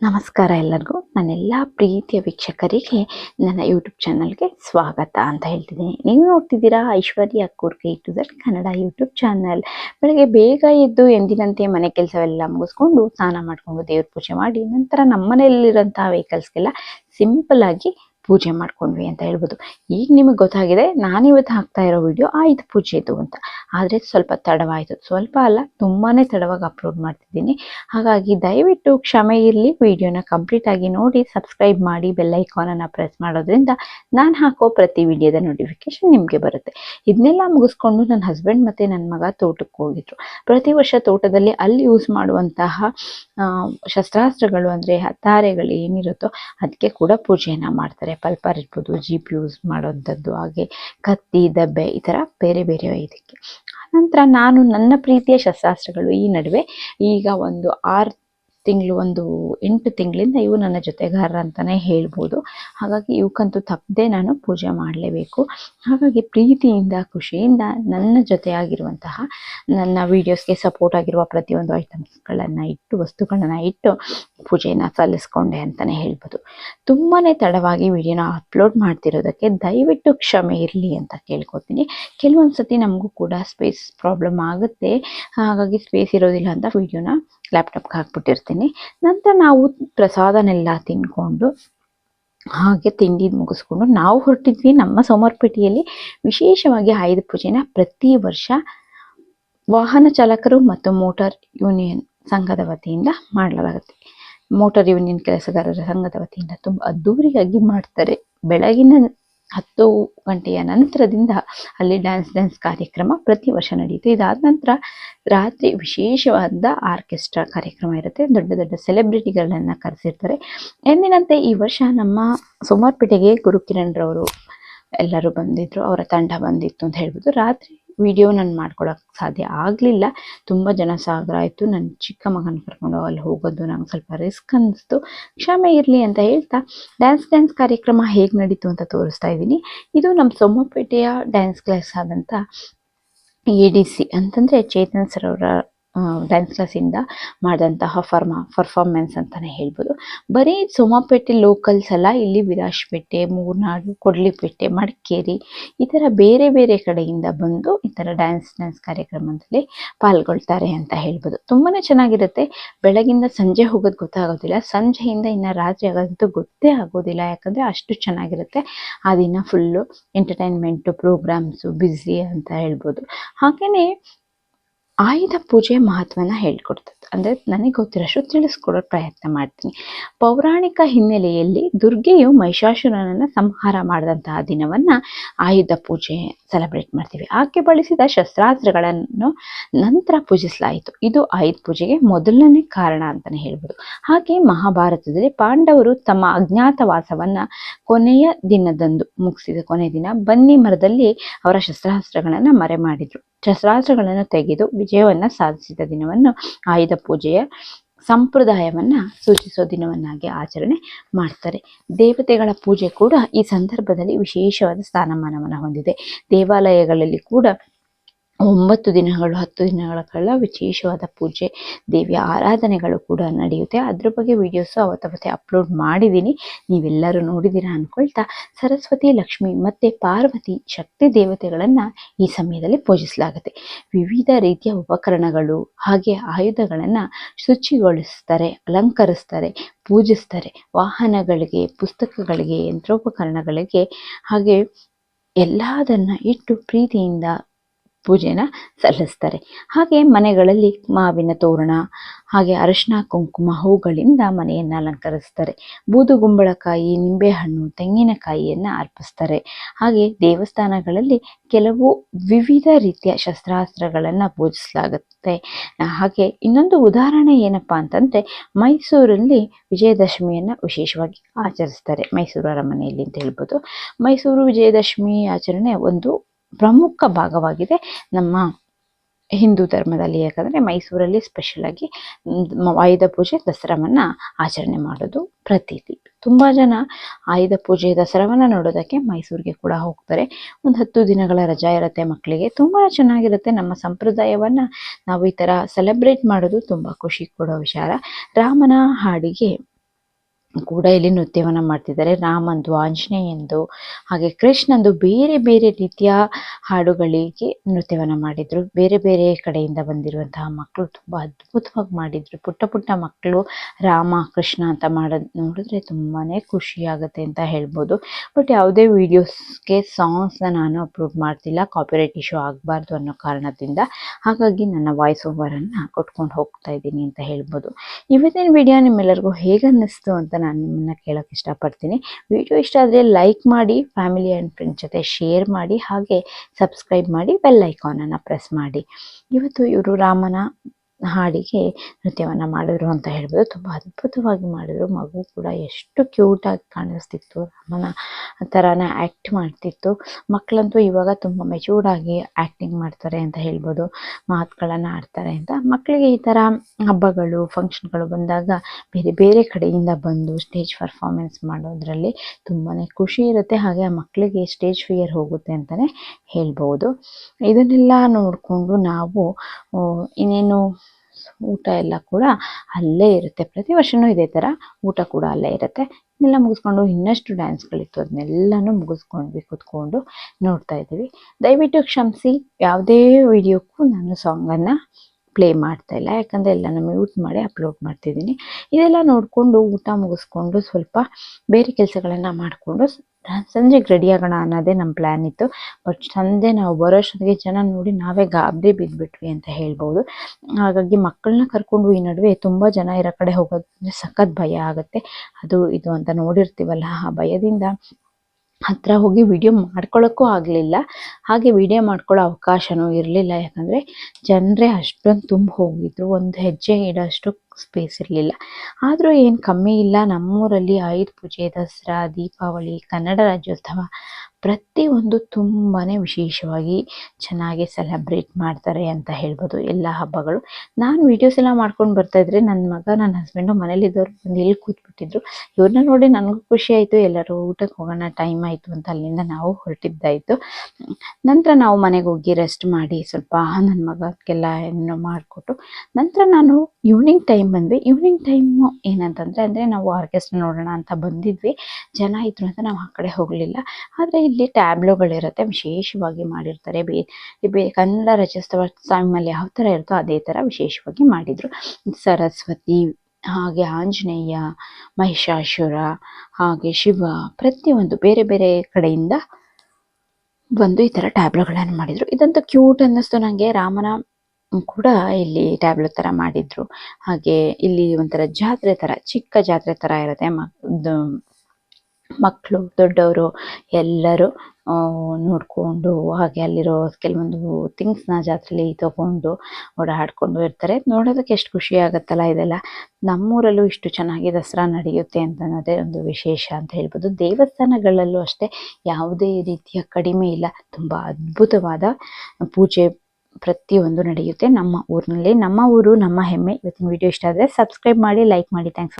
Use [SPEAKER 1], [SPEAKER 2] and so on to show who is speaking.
[SPEAKER 1] ನಮಸ್ಕಾರ ಎಲ್ಲರಿಗೂ. ನನ್ನೆಲ್ಲ ಪ್ರೀತಿಯ ವೀಕ್ಷಕರಿಗೆ ನನ್ನ ಯೂಟ್ಯೂಬ್ ಚಾನಲ್ಗೆ ಸ್ವಾಗತ ಅಂತ ಹೇಳ್ತಿದ್ದೀನಿ ನೀವು ನೋಡ್ತಿದ್ದೀರಾ Aishwarya ಕೂರ್ಗೆ to that Kannada YouTube channel. ಬೆಳಗ್ಗೆ ಬೇಗ ಎದ್ದು ಎಂದಿನಂತೆ ಮನೆ ಕೆಲಸವೆಲ್ಲ ಮುಗಿಸ್ಕೊಂಡು ಸ್ನಾನ ಮಾಡಿಕೊಂಡು ದೇವ್ರ ಪೂಜೆ ಮಾಡಿ ನಂತರ ನಮ್ಮನೆಯಲ್ಲಿರೋಂಥ ವೆಹಿಕಲ್ಸ್ಗೆಲ್ಲ ಸಿಂಪಲ್ ಆಗಿ ಪೂಜೆ ಮಾಡ್ಕೊಂಡ್ವಿ ಅಂತ ಹೇಳ್ಬೋದು. ಈಗ ನಿಮಗೆ ಗೊತ್ತಾಗಿದೆ, ನಾನಿವತ್ತು ಹಾಕ್ತಾ ಇರೋ ವಿಡಿಯೋ ಪೂಜೆ ಇತ್ತು ಅಂತ. ಆದರೆ ಸ್ವಲ್ಪ ತಡವಾಯಿತು. ಸ್ವಲ್ಪ ಅಲ್ಲ ತುಂಬಾ ತಡವಾಗಿ ಅಪ್ಲೋಡ್ ಮಾಡ್ತಿದ್ದೀನಿ. ಹಾಗಾಗಿ ದಯವಿಟ್ಟು ಕ್ಷಮೆ ಇರಲಿ ವಿಡಿಯೋನ ಕಂಪ್ಲೀಟ್ ಆಗಿ ನೋಡಿ ಸಬ್ಸ್ಕ್ರೈಬ್ ಮಾಡಿ ಬೆಲ್ ಐಕಾನನ್ನು ಪ್ರೆಸ್ ಮಾಡೋದ್ರಿಂದ ನಾನು ಹಾಕೋ ಪ್ರತಿ ವಿಡಿಯೋದ ನೋಟಿಫಿಕೇಶನ್ ನಿಮಗೆ ಬರುತ್ತೆ. ಇದನ್ನೆಲ್ಲ ಮುಗಿಸ್ಕೊಂಡು ನನ್ನ ಹಸ್ಬೆಂಡ್ ಮತ್ತು ನನ್ನ ಮಗ ತೋಟಕ್ಕೆ ಹೋಗಿದ್ರು. ಪ್ರತಿ ವರ್ಷ ತೋಟದಲ್ಲಿ ಅಲ್ಲಿ ಯೂಸ್ ಮಾಡುವಂತಹ ಶಸ್ತ್ರಾಸ್ತ್ರಗಳು ಅಂದರೆ ಹತ್ತಾರೆಗಳು ಏನಿರುತ್ತೋ, ಅದಕ್ಕೆ ಕೂಡ ಪೂಜೆಯನ್ನು ಮಾಡ್ತಾರೆ. ಪಲ್ಪರ್ ಇರ್ಬೋದು ಜೀಪ್ ಯೂಸ್ ಮಾಡೋವಂಥದ್ದು, ಹಾಗೆ ಕತ್ತಿ, ದಬ್ಬೆ ಈ ಥರ ಬೇರೆ ಬೇರೆ ಇದಕ್ಕೆ. ನಂತರ ನಾನು ನನ್ನ ಪ್ರೀತಿಯ ಶಸ್ತ್ರಾಸ್ತ್ರಗಳು ಈ ನಡುವೆ ಈಗ ಒಂದು ಆರು ತಿಂಗಳು ಒಂದು ಎಂಟು ತಿಂಗಳಿಂದ ಇವು ನನ್ನ ಜೊತೆಗಾರ ಅಂತಾನೆ ಹೇಳ್ಬೋದು. ಹಾಗಾಗಿ ಇವಕ್ಕಂತೂ ತಪ್ಪದೆ ನಾನು ಪೂಜೆ ಮಾಡಲೇಬೇಕು. ಹಾಗಾಗಿ ಪ್ರೀತಿಯಿಂದ, ಖುಷಿಯಿಂದ ನನ್ನ ಜೊತೆಯಾಗಿರುವಂತಹ ನನ್ನ ವೀಡಿಯೋಸ್ಗೆ ಸಪೋರ್ಟ್ ಆಗಿರುವ ಪ್ರತಿಯೊಂದು ಐಟಮ್ಸ್ಗಳನ್ನು ಇಟ್ಟು, ವಸ್ತುಗಳನ್ನು ಇಟ್ಟು ಪೂಜೆಯನ್ನು ಸಲ್ಲಿಸ್ಕೊಂಡೆ ಅಂತಲೇ ಹೇಳ್ಬೋದು. ತುಂಬಾ ತಡವಾಗಿ ವಿಡಿಯೋನ ಅಪ್ಲೋಡ್ ಮಾಡ್ತಿರೋದಕ್ಕೆ ದಯವಿಟ್ಟು ಕ್ಷಮೆ ಇರಲಿ ಅಂತ ಕೇಳ್ಕೊತೀನಿ. ಕೆಲವೊಂದು ಸತಿ ನಮಗೂ ಕೂಡ ಸ್ಪೇಸ್ ಪ್ರಾಬ್ಲಮ್ ಆಗುತ್ತೆ. ಹಾಗಾಗಿ ಸ್ಪೇಸ್ ಇರೋದಿಲ್ಲ ಅಂತ ವಿಡಿಯೋನ ಲ್ಯಾಪ್ಟಾಪ್ಗೆ ಹಾಕ್ಬಿಟ್ಟಿರ್ತೀನಿ. ನಂತರ ನಾವು ಪ್ರಸಾದನೆಲ್ಲ ತಿನ್ಕೊಂಡು ಹಾಗೆ ತಿಂಡಿ ಮುಗಿಸ್ಕೊಂಡು ನಾವು ಹೊರಟಿದ್ವಿ ನಮ್ಮ ಸೋಮವಾರಪೇಟೆಯಲ್ಲಿ ವಿಶೇಷವಾಗಿ ಆಯುಧ ಪೂಜೆನ ಪ್ರತಿ ವರ್ಷ ವಾಹನ ಚಾಲಕರು ಮತ್ತು ಮೋಟಾರ್ ಯೂನಿಯನ್ ಸಂಘದ ವತಿಯಿಂದ ಮಾಡಲಾಗುತ್ತೆ. ಮೋಟಾರ್ ಯೂನಿಯನ್ ಕೆಲಸಗಾರರ ಸಂಘದ ವತಿಯಿಂದ ತುಂಬ ಅದ್ದೂರಿಯಾಗಿ ಮಾಡ್ತಾರೆ. ಬೆಳಗಿನ ಹತ್ತು ಗಂಟೆಯ ನಂತರದಿಂದ ಅಲ್ಲಿ ಡ್ಯಾನ್ಸ್ ಡ್ಯಾನ್ಸ್ ಕಾರ್ಯಕ್ರಮ ಪ್ರತಿ ವರ್ಷ ನಡೆಯುತ್ತೆ ಇದಾದ ನಂತರ ರಾತ್ರಿ ವಿಶೇಷವಾದ ಆರ್ಕೆಸ್ಟ್ರಾ ಕಾರ್ಯಕ್ರಮ ಇರುತ್ತೆ. ದೊಡ್ಡ ದೊಡ್ಡ ಸೆಲೆಬ್ರಿಟಿಗಳನ್ನ ಕರೆಸಿರ್ತಾರೆ. ಎಂದಿನಂತೆ ಈ ವರ್ಷ ನಮ್ಮ ಸೋಮವಾರಪೇಟೆಗೆ ಗುರುಕಿರಣ್ ರವರು ಎಲ್ಲರೂ ಬಂದಿದ್ರು. ಅವರ ತಂಡ ಬಂದಿತ್ತು ಅಂತ ಹೇಳ್ಬೋದು. ರಾತ್ರಿ ವಿಡಿಯೋ ನಾನು ಮಾಡ್ಕೊಳಕ್ಕೆ ಸಾಧ್ಯ ಆಗಲಿಲ್ಲ. ತುಂಬ ಜನ ಸಾಗರ ಆಯಿತು ನನ್ನ ಚಿಕ್ಕ ಮಗನ ಕರ್ಕೊಂಡು ಅಲ್ಲಿ ಹೋಗೋದು ನಂಗೆ ಸ್ವಲ್ಪ ರಿಸ್ಕ್ ಅನ್ನಿಸ್ತು ಕ್ಷಮೆ ಇರಲಿ ಅಂತ ಹೇಳ್ತಾ ಡ್ಯಾನ್ಸ್ ಡ್ಯಾನ್ಸ್ ಕಾರ್ಯಕ್ರಮ ಹೇಗೆ ನಡೀತು ಅಂತ ತೋರಿಸ್ತಾ ಇದ್ದೀನಿ. ಇದು ನಮ್ಮ ಸೋಮಪೇಟೆಯ ಡ್ಯಾನ್ಸ್ ಕ್ಲಾಸ್ ಆದಂಥ ಎ ಡಿ ಸಿ ಅಂತಂದರೆ ಚೇತನ್ ಸರ್ ಅವರ ಡ್ಯಾನ್ಸ್ ಕ್ಲಾಸಿಂದ ಮಾಡಿದಂತಹ ಫರ್ಮಾ ಪರ್ಫಾರ್ಮೆನ್ಸ್ ಅಂತಲೇ ಹೇಳ್ಬೋದು. ಬರೀ ಸೋಮಾಪೇಟೆ ಲೋಕಲ್ಸ್ ಅಲ್ಲ, ಇಲ್ಲಿ ವಿರಾಜಪೇಟೆ, ಮೂರ್ನಾಡು, ಕೊಡ್ಲಿಪೇಟೆ, ಮಡಿಕೇರಿ ಈ ಥರ ಬೇರೆ ಬೇರೆ ಕಡೆಯಿಂದ ಬಂದು ಈ ಥರ ಡ್ಯಾನ್ಸ್ ಡ್ಯಾನ್ಸ್ ಕಾರ್ಯಕ್ರಮದಲ್ಲಿ ಪಾಲ್ಗೊಳ್ತಾರೆ ಅಂತ ಹೇಳ್ಬೋದು. ತುಂಬಾ ಚೆನ್ನಾಗಿರುತ್ತೆ. ಬೆಳಗಿಂದ ಸಂಜೆ ಹೋಗೋದು ಗೊತ್ತಾಗೋದಿಲ್ಲ. ಸಂಜೆಯಿಂದ ಇನ್ನು ರಾತ್ರಿ ಆಗೋದಂತೂ ಗೊತ್ತೇ ಆಗೋದಿಲ್ಲ. ಯಾಕಂದರೆ ಅಷ್ಟು ಚೆನ್ನಾಗಿರುತ್ತೆ. ಆ ದಿನ ಫುಲ್ಲು ಎಂಟರ್ಟೈನ್ಮೆಂಟು ಪ್ರೋಗ್ರಾಮ್ಸು ಬ್ಯುಸಿ ಅಂತ ಹೇಳ್ಬೋದು. ಹಾಗೆಯೇ ಆಯುಧ ಪೂಜೆ ಮಹತ್ವನ ಹೇಳ್ಕೊಡ್ತದೆ. ಅಂದರೆ ನನಗೆ ಗೊತ್ತಿರೋಷ್ಟು ತಿಳಿಸ್ಕೊಡೋ ಪ್ರಯತ್ನ ಮಾಡ್ತೀನಿ. ಪೌರಾಣಿಕ ಹಿನ್ನೆಲೆಯಲ್ಲಿ ದುರ್ಗೆಯು ಮಹಿಷಾಸುರನನ್ನು ಸಂಹಾರ ಮಾಡಿದಂತಹ ದಿನವನ್ನು ಆಯುಧ ಪೂಜೆ ಸೆಲೆಬ್ರೇಟ್ ಮಾಡ್ತೀವಿ. ಆಕೆ ಬಳಸಿದ ಶಸ್ತ್ರಾಸ್ತ್ರಗಳನ್ನು ನಂತರ ಪೂಜಿಸಲಾಯಿತು. ಇದು ಆಯುಧ ಪೂಜೆಗೆ ಮೊದಲನೇ ಕಾರಣ ಅಂತಲೇ ಹೇಳ್ಬೋದು. ಹಾಗೆ ಮಹಾಭಾರತದಲ್ಲಿ ಪಾಂಡವರು ತಮ್ಮ ಅಜ್ಞಾತವಾಸವನ್ನು ಕೊನೆಯ ದಿನದಂದು ಮುಗಿಸಿದ ಕೊನೆಯ ದಿನ ಬನ್ನಿ ಮರದಲ್ಲಿ ಅವರ ಶಸ್ತ್ರಾಸ್ತ್ರಗಳನ್ನು ಮರೆ ಮಾಡಿದ್ರು ಶಸ್ತ್ರಾಸ್ತ್ರಗಳನ್ನು ತೆಗೆದು ವಿಜಯವನ್ನ ಸಾಧಿಸಿದ ದಿನವನ್ನು ಆಯುಧ ಪೂಜೆಯ ಸಂಪ್ರದಾಯವನ್ನ ಸೂಚಿಸೋ ದಿನವನ್ನಾಗಿ ಆಚರಣೆ ಮಾಡ್ತಾರೆ. ದೇವತೆಗಳ ಪೂಜೆ ಕೂಡ ಈ ಸಂದರ್ಭದಲ್ಲಿ ವಿಶೇಷವಾದ ಸ್ಥಾನಮಾನವನ್ನು ಹೊಂದಿದೆ. ದೇವಾಲಯಗಳಲ್ಲಿ ಕೂಡ ಒಂಬತ್ತು ದಿನಗಳು, ಹತ್ತು ದಿನಗಳ ಕಾಲ ವಿಶೇಷವಾದ ಪೂಜೆ, ದೇವಿಯ ಆರಾಧನೆಗಳು ಕೂಡ ನಡೆಯುತ್ತೆ. ಅದ್ರ ಬಗ್ಗೆ ವಿಡಿಯೋಸು ಅವತ್ತವತ್ತೆ ಅಪ್ಲೋಡ್ ಮಾಡಿದ್ದೀನಿ ನೀವೆಲ್ಲರೂ ನೋಡಿದ್ದೀರಾ ಅಂದ್ಕೊಳ್ತಾ ಸರಸ್ವತಿ, ಲಕ್ಷ್ಮಿ ಮತ್ತು ಪಾರ್ವತಿ ಶಕ್ತಿ ದೇವತೆಗಳನ್ನು ಈ ಸಮಯದಲ್ಲಿ ಪೂಜಿಸಲಾಗುತ್ತೆ. ವಿವಿಧ ರೀತಿಯ ಉಪಕರಣಗಳು ಹಾಗೆ ಆಯುಧಗಳನ್ನು ಶುಚಿಗೊಳಿಸ್ತಾರೆ, ಅಲಂಕರಿಸ್ತಾರೆ, ಪೂಜಿಸ್ತಾರೆ. ವಾಹನಗಳಿಗೆ, ಪುಸ್ತಕಗಳಿಗೆ, ಯಂತ್ರೋಪಕರಣಗಳಿಗೆ ಹಾಗೆ ಎಲ್ಲದನ್ನ ಇಟ್ಟು ಪ್ರೀತಿಯಿಂದ ಪೂಜೆನ ಸಲ್ಲಿಸ್ತಾರೆ. ಹಾಗೆ ಮನೆಗಳಲ್ಲಿ ಮಾವಿನ ತೋರಣ, ಹಾಗೆ ಅರಿಶಿನ, ಕುಂಕುಮ ಹೂಗಳಿಂದ ಮನೆಯನ್ನು ಅಲಂಕರಿಸ್ತಾರೆ. ಬೂದುಗುಂಬಳಕಾಯಿ ನಿಂಬೆಹಣ್ಣು, ತೆಂಗಿನಕಾಯಿಯನ್ನು ಅರ್ಪಿಸ್ತಾರೆ. ಹಾಗೆ ದೇವಸ್ಥಾನಗಳಲ್ಲಿ ಕೆಲವು ವಿವಿಧ ರೀತಿಯ ಶಸ್ತ್ರಾಸ್ತ್ರಗಳನ್ನು ಪೂಜಿಸಲಾಗುತ್ತೆ. ಹಾಗೆ ಇನ್ನೊಂದು ಉದಾಹರಣೆ ಏನಪ್ಪ ಅಂತಂದ್ರೆ, ಮೈಸೂರಲ್ಲಿ ವಿಜಯದಶಮಿಯನ್ನು ವಿಶೇಷವಾಗಿ ಆಚರಿಸ್ತಾರೆ. ಮೈಸೂರು ಅರಮನೆಯಲ್ಲಿ ಅಂತ ಹೇಳ್ಬೋದು. ಮೈಸೂರು ವಿಜಯದಶಮಿ ಆಚರಣೆ ಒಂದು ಪ್ರಮುಖ ಭಾಗವಾಗಿದೆ ನಮ್ಮ ಹಿಂದೂ ಧರ್ಮದಲ್ಲಿ, ಯಾಕಂದರೆ ಮೈಸೂರಲ್ಲಿ ಸ್ಪೆಷಲಾಗಿ ಆಯುಧ ಪೂಜೆ, ದಸರಾವನ್ನು ಆಚರಣೆ ಮಾಡೋದು ಪ್ರತೀತಿ. ತುಂಬ ಜನ ಆಯುಧ ಪೂಜೆ, ದಸರಾವನ್ನು ನೋಡೋದಕ್ಕೆ ಮೈಸೂರಿಗೆ ಕೂಡ ಹೋಗ್ತಾರೆ. ಒಂದು ಹತ್ತು ದಿನಗಳ ರಜಾ ಇರುತ್ತೆ ಮಕ್ಕಳಿಗೆ ತುಂಬ ಚೆನ್ನಾಗಿರುತ್ತೆ ನಮ್ಮ ಸಂಪ್ರದಾಯವನ್ನು. ನಾವು ಈ ಥರ ಸೆಲೆಬ್ರೇಟ್ ಮಾಡೋದು ತುಂಬ ಖುಷಿ ಕೊಡೋ ವಿಚಾರ. ರಾಮನ ಹಾಡಿಗೆ ಕೂಡ ಇಲ್ಲಿ ನೃತ್ಯವನ್ನು ಮಾಡ್ತಿದ್ದಾರೆ. ರಾಮಂದು ಆಂಜನೇಯಂದು, ಹಾಗೆ ಕೃಷ್ಣಂದು ಬೇರೆ ಬೇರೆ ರೀತಿಯ ಹಾಡುಗಳಿಗೆ ನೃತ್ಯವನ್ನು ಮಾಡಿದ್ರು. ಬೇರೆ ಬೇರೆ ಕಡೆಯಿಂದ ಬಂದಿರುವಂತಹ ಮಕ್ಕಳು ತುಂಬ ಅದ್ಭುತವಾಗಿ ಮಾಡಿದ್ರು. ಪುಟ್ಟ ಪುಟ್ಟ ಮಕ್ಕಳು ರಾಮ, ಕೃಷ್ಣ ಅಂತ ಮಾಡೋದು ನೋಡಿದ್ರೆ ತುಂಬಾ ಖುಷಿಯಾಗುತ್ತೆ ಅಂತ ಹೇಳ್ಬೋದು. ಬಟ್ ಯಾವುದೇ ವಿಡಿಯೋಸ್ಗೆ ಸಾಂಗ್ಸ್ನ ನಾನು ಅಪ್ಲೋಡ್ ಮಾಡ್ತಿಲ್ಲ, ಕಾಪಿರೈಟ್ ಇಶ್ಯೂ ಆಗಬಾರ್ದು ಅನ್ನೋ ಕಾರಣದಿಂದ. ಹಾಗಾಗಿ ನನ್ನ ವಾಯ್ಸ್ ಓವರನ್ನು ಕೊಟ್ಕೊಂಡು ಹೋಗ್ತಾ ಇದ್ದೀನಿ ಅಂತ ಹೇಳ್ಬೋದು. ಇವತ್ತಿನ ವಿಡಿಯೋ ನಿಮ್ಮೆಲ್ಲರಿಗೂ ಹೇಗೆ ಅನ್ನಿಸ್ತು ಅಂತ ನಿಮ್ಮನ್ನ ಕೇಳೋಕೆ ಇಷ್ಟಪಡ್ತೀನಿ. ವಿಡಿಯೋ ಇಷ್ಟ ಆದರೆ ಲೈಕ್ ಮಾಡಿ ಫ್ಯಾಮಿಲಿ ಆ್ಯಂಡ್ ಫ್ರೆಂಡ್ಸ್ ಜೊತೆ ಶೇರ್ ಮಾಡಿ, ಹಾಗೆ ಸಬ್ಸ್ಕ್ರೈಬ್ ಮಾಡಿ ಬೆಲ್ ಐಕಾನ್ ಐಕಾನನ್ನು ಪ್ರೆಸ್ ಮಾಡಿ. ಇವತ್ತು ಇವರು ರಾಮನ ಹಾಡಿಗೆ ನೃತ್ಯವನ್ನು ಮಾಡಿದ್ರು ಅಂತ ಹೇಳ್ಬೋದು. ತುಂಬ ಅದ್ಭುತವಾಗಿ ಮಾಡಿದ್ರು. ಮಗು ಕೂಡ ಎಷ್ಟು ಕ್ಯೂಟಾಗಿ ಕಾಣಿಸ್ತಿತ್ತು. ರಾಮನ ಥರನೇ ಆ್ಯಕ್ಟ್ ಮಾಡ್ತಿತ್ತು. ಮಕ್ಕಳಂತೂ ಇವಾಗ ತುಂಬ ಮೆಚೂರ್ಡಾಗಿ ಆ್ಯಕ್ಟಿಂಗ್ ಮಾಡ್ತಾರೆ ಅಂತ ಹೇಳ್ಬೋದು. ಮಾತುಗಳನ್ನು ಆಡ್ತಾರೆ ಅಂತ. ಮಕ್ಕಳಿಗೆ ಈ ಥರ ಹಬ್ಬಗಳು ಫಂಕ್ಷನ್ಗಳು ಬಂದಾಗ ಬೇರೆ ಬೇರೆ ಕಡೆಯಿಂದ ಬಂದು ಸ್ಟೇಜ್ ಪರ್ಫಾರ್ಮೆನ್ಸ್ ಮಾಡೋದ್ರಲ್ಲಿ ತುಂಬಾ ಖುಷಿ ಇರುತ್ತೆ. ಹಾಗೆ ಆ ಮಕ್ಕಳಿಗೆ ಸ್ಟೇಜ್ ಫಿಯರ್ ಹೋಗುತ್ತೆ ಅಂತಲೇ ಹೇಳ್ಬೋದು. ಇದನ್ನೆಲ್ಲ ನೋಡಿಕೊಂಡು ನಾವು ಇನ್ನೇನು ಊಟ ಎಲ್ಲ ಕೂಡ ಅಲ್ಲೇ ಇರುತ್ತೆ. ಪ್ರತಿ ವರ್ಷವೂ ಇದೇ ಥರ ಊಟ ಕೂಡ ಅಲ್ಲೇ ಇರುತ್ತೆ. ಇದನ್ನೆಲ್ಲ ಮುಗಿಸ್ಕೊಂಡು ಇನ್ನಷ್ಟು ಡ್ಯಾನ್ಸ್ಗಳಿತ್ತು ಅದನ್ನೆಲ್ಲನೂ ಮುಗಿಸ್ಕೊಂಡ್ವಿ ಕೂತ್ಕೊಂಡು ನೋಡ್ತಾ ಇದ್ದೀವಿ. ದಯವಿಟ್ಟು ಕ್ಷಮಿಸಿ, ಯಾವುದೇ ವಿಡಿಯೋಕ್ಕೂ ನಾನು ಸಾಂಗನ್ನು ಪ್ಲೇ ಮಾಡ್ತಾ ಇಲ್ಲ. ಯಾಕಂದರೆ ಎಲ್ಲನೂ ಮ್ಯೂಟ್ ಮಾಡಿ ಅಪ್ಲೋಡ್ ಮಾಡ್ತಿದ್ದೀನಿ. ಇದೆಲ್ಲ ನೋಡಿಕೊಂಡು ಊಟ ಮುಗಿಸ್ಕೊಂಡು ಸ್ವಲ್ಪ ಬೇರೆ ಕೆಲಸಗಳನ್ನು ಮಾಡಿಕೊಂಡು ಸಂಜೆಗೆ ರೆಡಿ ಆಗೋಣ ಅನ್ನೋದೇ ನಮ್ಮ ಪ್ಲ್ಯಾನ್ ಇತ್ತು. ಬಟ್ ಸಂಜೆ ನಾವು ಬರೋಷ್ಟೊತ್ತಿಗೆ ಜನ ನೋಡಿ ನಾವೇ ಗಾಬರಿ ಬಿದ್ದುಬಿಟ್ವಿ ಅಂತ ಹೇಳ್ಬೋದು. ಹಾಗಾಗಿ ಮಕ್ಕಳನ್ನ ಕರ್ಕೊಂಡು ಈ ನಡುವೆ ತುಂಬ ಜನ ಇರೋ ಕಡೆ ಹೋಗೋದ್ರೆ ಸಖತ್ ಭಯ ಆಗುತ್ತೆ. ಅದು ಇದು ಅಂತ ನೋಡಿರ್ತೀವಲ್ಲ ಆ ಭಯದಿಂದ ಹತ್ರ ಹೋಗಿ ವಿಡಿಯೋ ಮಾಡ್ಕೊಳ್ಳೋಕ್ಕೂ ಆಗಲಿಲ್ಲ. ಹಾಗೆ ವಿಡಿಯೋ ಮಾಡ್ಕೊಳ್ಳೋ ಅವಕಾಶನೂ ಇರಲಿಲ್ಲ. ಯಾಕಂದರೆ ಜನರೇ ಅಷ್ಟೊಂದು ತುಂಬ ಹೋಗಿದ್ರು. ಒಂದು ಹೆಜ್ಜೆ ಇಡೋಷ್ಟು ಸ್ಪೇಸ್ ಇರಲಿಲ್ಲ. ಆದರೂ ಏನು ಕಮ್ಮಿ ಇಲ್ಲ. ನಮ್ಮೂರಲ್ಲಿ ಆಯುಧ ಪೂಜೆ, ದಸರಾ, ದೀಪಾವಳಿ, ಕನ್ನಡ ರಾಜ್ಯೋತ್ಸವ ಪ್ರತಿಯೊಂದು ತುಂಬಾ ವಿಶೇಷವಾಗಿ ಚೆನ್ನಾಗಿ ಸೆಲೆಬ್ರೇಟ್ ಮಾಡ್ತಾರೆ ಅಂತ ಹೇಳ್ಬೋದು ಎಲ್ಲ ಹಬ್ಬಗಳು. ನಾನು ವೀಡಿಯೋಸ್ ಎಲ್ಲ ಮಾಡ್ಕೊಂಡು ಬರ್ತಾ ಇದ್ರೆ ನನ್ನ ಮಗ ನನ್ನ ಹಸ್ಬೆಂಡು ಮನೇಲಿದ್ದವ್ರು ಬಂದು ಇಲ್ಲಿ ಕೂತ್ಬಿಟ್ಟಿದ್ರು. ಇವ್ರನ್ನ ನೋಡಿ ನನಗೂ ಖುಷಿ ಆಯಿತು, ಎಲ್ಲರೂ ಊಟಕ್ಕೆ ಹೋಗೋಣ ಟೈಮ್ ಆಯಿತು ಅಂತ ಅಲ್ಲಿಂದ ನಾವು ಹೊರಟಿದ್ದಾಯಿತು. ನಂತರ ನಾವು ಮನೆಗೆ ಹೋಗಿ ರೆಸ್ಟ್ ಮಾಡಿ ಸ್ವಲ್ಪ ನನ್ನ ಮಗಕ್ಕೆಲ್ಲ ಏನು ಮಾಡಿಕೊಟ್ಟು ನಂತರ ನಾನು ಈವ್ನಿಂಗ್ ಟೈಮ್ ಬಂದ್ವಿ. ಈವ್ನಿಂಗ್ ಟೈಮು ಏನಂತಂದರೆ, ಅಂದರೆ ನಾವು ಆರ್ಕೆಸ್ಟ್ರಾ ನೋಡೋಣ ಅಂತ ಬಂದಿದ್ವಿ. ಜನ ಇದ್ರು ಅಂತ ನಾವು ಆ ಕಡೆ ಹೋಗಲಿಲ್ಲ. ಆದರೆ ಇಲ್ಲಿ ಟ್ಯಾಬ್ಲೋಗಳಿರುತ್ತೆ ವಿಶೇಷವಾಗಿ ಮಾಡಿರ್ತಾರೆ. ಬೇ ಕನ್ನಡ ರಾಜ್ಯೋತ್ಸವ ಟೈಮಲ್ಲಿ ಯಾವ ಥರ ಇರುತ್ತೋ ಅದೇ ಥರ ವಿಶೇಷವಾಗಿ ಮಾಡಿದರು. ಸರಸ್ವತಿ, ಹಾಗೆ ಆಂಜನೇಯ, ಮಹಿಷಾಸುರ, ಹಾಗೆ ಶಿವ, ಪ್ರತಿಯೊಂದು ಬೇರೆ ಬೇರೆ ಕಡೆಯಿಂದ ಬಂದು ಈ ಥರ ಟ್ಯಾಬ್ಲೋಗಳನ್ನು ಮಾಡಿದರು. ಇದಂತೂ ಕ್ಯೂಟ್ ಅನ್ನಿಸ್ತು ನನಗೆ ರಾಮನ ಕೂಡ ಇಲ್ಲಿ ಟ್ಯಾಬ್ಲೋ ಥರ ಮಾಡಿದ್ರು. ಹಾಗೆ ಇಲ್ಲಿ ಒಂಥರ ಜಾತ್ರೆ ಥರ, ಚಿಕ್ಕ ಜಾತ್ರೆ ಥರ ಇರುತ್ತೆ. ಮ ಮಕ್ಕಳು ದೊಡ್ಡವರು ಎಲ್ಲರೂ ನೋಡ್ಕೊಂಡು ಹಾಗೆ ಅಲ್ಲಿರೋ ಕೆಲವೊಂದು ಥಿಂಗ್ಸ್ನ ಜಾತ್ರೆಲಿ ತಗೊಂಡು ಓಡಾಡ್ಕೊಂಡು ಇರ್ತಾರೆ. ನೋಡೋದಕ್ಕೆ ಎಷ್ಟು ಖುಷಿ ಆಗುತ್ತಲ್ಲ ಇದೆಲ್ಲ. ನಮ್ಮೂರಲ್ಲೂ ಇಷ್ಟು ಚೆನ್ನಾಗಿ ದಸರಾ ನಡೆಯುತ್ತೆ ಅಂತ ಅನ್ನೋದೇ ಒಂದು ವಿಶೇಷ ಅಂತ ಹೇಳ್ಬೋದು. ದೇವಸ್ಥಾನಗಳಲ್ಲೂ ಅಷ್ಟೇ ಯಾವುದೇ ರೀತಿಯ ಕಡಿಮೆ ಇಲ್ಲ. ತುಂಬ ಅದ್ಭುತವಾದ ಪೂಜೆ ಪ್ರತಿಯೊಂದು ನಡೆಯುತ್ತೆ ನಮ್ಮ ಊರಿನಲ್ಲಿ. ನಮ್ಮ ಊರು, ನಮ್ಮ ಹೆಮ್ಮೆ. ಇವತ್ತಿನ ವಿಡಿಯೋ ಇಷ್ಟ ಆದರೆ ಸಬ್ಸ್ಕ್ರೈಬ್ ಮಾಡಿ ಲೈಕ್ ಮಾಡಿ. ಥ್ಯಾಂಕ್ಸ್